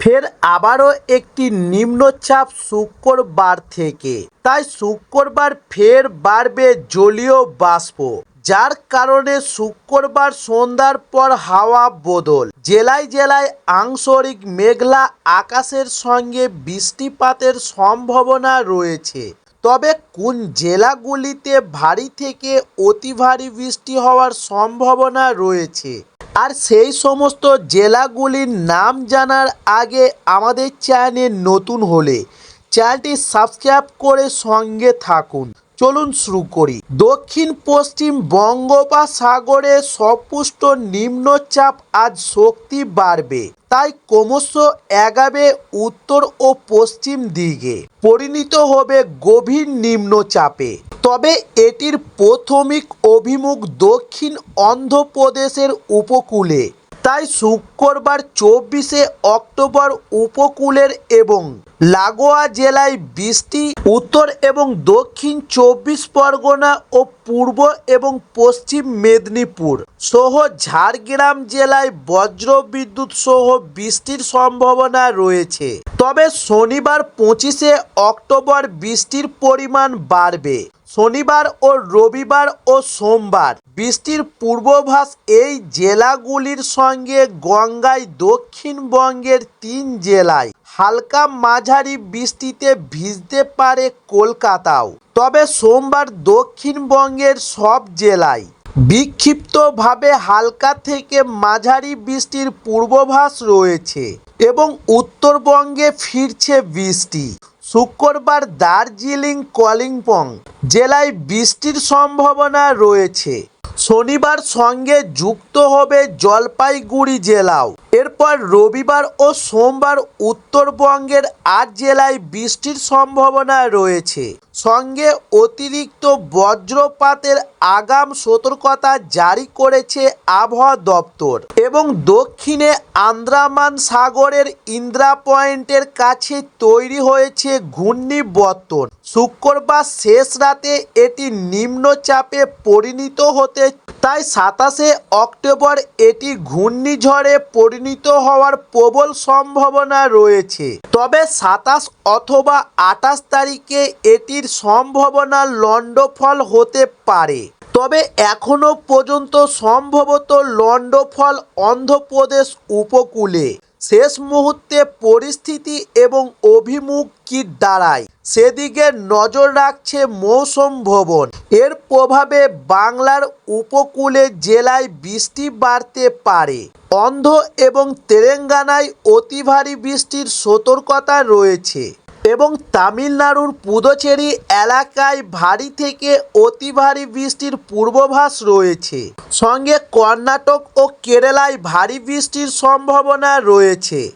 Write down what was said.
ফের আবারও একটি নিম্নচাপ শুক্রবার থেকে। তাই শুক্রবার ফের বাড়বে জলীয় বাষ্প, যার কারণে শুক্রবার সন্ধ্যার পর হাওয়া বদল। জেলায় জেলায় আংশরিক মেঘলা আকাশের সঙ্গে বৃষ্টিপাতের সম্ভাবনা রয়েছে। তবে কোন জেলাগুলিতে ভারী থেকে অতি ভারী বৃষ্টি হওয়ার সম্ভাবনা রয়েছে আর সেই সমস্ত জেলাগুলির নাম জানার আগে আমাদের চ্যানেল নতুন হলে চ্যানেলটি সাবস্ক্রাইব করে সঙ্গে থাকুন। চলুন শুরু করি। দক্ষিণ, পশ্চিম বঙ্গোপসাগরে সপুষ্ট নিম্নচাপ আজ শক্তি বাড়বে, তাই ক্রমশ এগাবে উত্তর ও পশ্চিম দিকে। পরিণত হবে গভীর নিম্নচাপে। তবে এটির প্রথমিক অভিমুখ দক্ষিণ অন্ধ্রপ্রদেশের উপকূলে। তাই শুক্রবার চব্বিশে অক্টোবর উপকূলের এবং লাগোয়া জেলায় বৃষ্টি, উত্তর এবং দক্ষিণ চব্বিশ পরগনা ও পূর্ব এবং পশ্চিম মেদিনীপুর সহ ঝাড়গ্রাম জেলায় বজ্র বিদ্যুৎ সহ বৃষ্টির সম্ভাবনা রয়েছে। তবে শনিবার পঁচিশে অক্টোবর বৃষ্টির পরিমাণ বাড়বে। শনিবার ও রবিবার ও সোমবার। বৃষ্টির পূর্বাভাস এই জেলাগুলির সঙ্গে গঙ্গায় দক্ষিণবঙ্গের তিন জেলায়। হালকা মাঝারি বৃষ্টিতে ভিজতে পারে কলকাতাও। তবে সোমবার দক্ষিণবঙ্গের সব জেলায় বিক্ষিপ্তভাবে হালকা থেকে মাঝারি বৃষ্টির পূর্বাভাস রয়েছে এবং উত্তরবঙ্গে ফিরছে বৃষ্টি। শুক্রবার দার্জিলিং কলিম্পং জেলায় বৃষ্টির সম্ভাবনা রয়েছে। শনিবার সঙ্গে যুক্ত হবে জলপাইগুড়ি জেলাও। এরপর রবিবার ও সোমবার উত্তরবঙ্গের আট জেলায় বৃষ্টির সম্ভাবনা রয়েছে। সঙ্গে অতিরিক্ত বজ্রপাতের আগাম সতর্কতা জারি করেছে আবহাওয়া দপ্তর এবং দক্ষিণে আন্দ্রামান সাগরের ইন্দ্রা পয়েন্টের কাছে তৈরি হয়েছে ঘূর্ণিবর্তন। শুক্রবার শেষ রাতে এটি নিম্নচাপে পরিণত হতে তাই সাতাশে অক্টোবর এটি ঘূর্ণিঝড়ে পরিণত হওয়ার প্রবল সম্ভাবনা রয়েছে। তবে সাতাশ অথবা আঠাশ তারিখে এটির সম্ভাবনা লণ্ডফল হতে পারে। তবে এখনও পর্যন্ত সম্ভবত লণ্ডফল অন্ধ্রপ্রদেশ উপকূলে। শেষ মুহূর্তে পরিস্থিতি এবং অভিমুখ কি দাঁড়ায়, সেদিকে নজর রাখছে মৌসুম ভবন। এর প্রভাবে বাংলার উপকূলে জেলায় বৃষ্টি বাড়তে পারে। অন্ধ এবং তেলেঙ্গানায় অতি ভারী বৃষ্টির সতর্কতা রয়েছে। এবং তামিলনাড়ুর পুদুচেরি এলাকায় ভারী থেকে অতি ভারী বৃষ্টির পূর্বাভাস রয়েছে। সঙ্গে কর্ণাটক ও কেরালায় ভারী বৃষ্টির সম্ভাবনা রয়েছে।